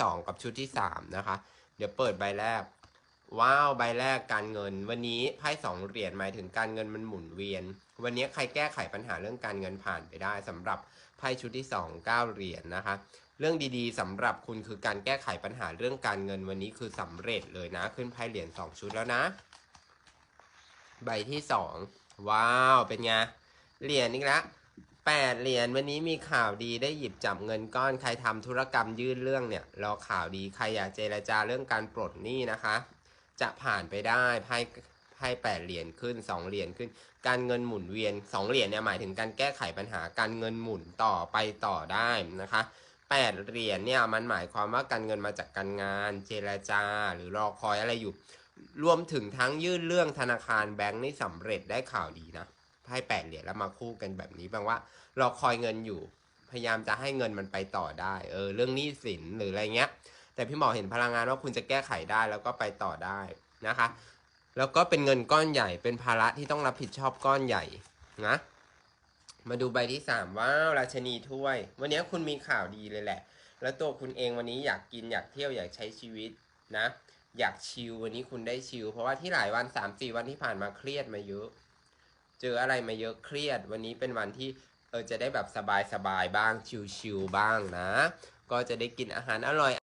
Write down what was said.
สองกับชุดที่สามนะคะ เดี๋ยวเปิดใบแรก ว้าวใบแรกการเงิน วันนี้ไพ่สองเหรียญหมายถึงการเงินมันหมุนเวียน วันนี้ใครแก้ไขปัญหาเรื่องการเงินผ่านไปได้ สำหรับไพ่ชุดที่สองเก้าเหรียญนนะคะ เรื่องดีๆ สำหรับคุณคือการแก้ไขปัญหาเรื่องการเงินวันนี้คือสำเร็จเลยนะ ขึ้นไพ่เหรียญสองชุดแล้วนะ ใบที่สองว้าวเป็นไงเหรียญนี่ละ แปดเหรียญวันนี้มีข่าวดีได้หยิบจับเงินก้อนใครทำธุรกรรมยื่นเรื่องเนี่ยรอข่าวดีใครอยากเจรจาเรื่องการปลดหนี้นะคะ จะผ่านไปได้ไพ่ไพ่แปดเหรียญขึ้นสองเหรียญขึ้น การเงินหมุนเวียนสองเหรียญเนี่ยหมายถึงการแก้ไขปัญหาการเงินหมุนต่อไปต่อได้นะคะแปดเหรียญเนี่ยมันหมายความว่าการเงินมาจากการงานเจรจา หรือรอคอยอะไรอยู่ รวมถึงทั้งยื่นเรื่องธนาคารแบงก์นี่สำเร็จได้ข่าวดีนะ ไพ่แปดเหรียญแล้วมาคู่กันแบบนี้แปลว่า เรอคอยเงินอยู่ พยายามจะให้เงินมันไปต่อได้ เออ เรื่องหนี้สินหรืออะไรเงี้ย แต่พี่หมอเห็นพลังงานว่าคุณจะแก้ไขได้แล้วก็ไปต่อได้นะคะ แล้วก็เป็นเงินก้อนใหญ่ เป็นภาระที่ต้องรับผิดชอบก้อนใหญ่นะมาดูใบที่สามว้าวราชนีถ้วย วันนี้คุณมีข่าวดีเลยแหละ แล้วตัวคุณเองวันนี้อยากกินอยากเที่ยวอยากใช้ชีวิตนะ อยากชิลวันนี้คุณได้ชิลเพราะว่าที่หลายวันสามสี่วันที่ผ่านมาเครียดมาเยอะ เจออะไรมาเยอะเครียด วันนี้เป็นวันที่เออจะได้แบบสบายสบายบ้างชิวๆบ้างนะ ก็จะได้กินอาหารอร่อย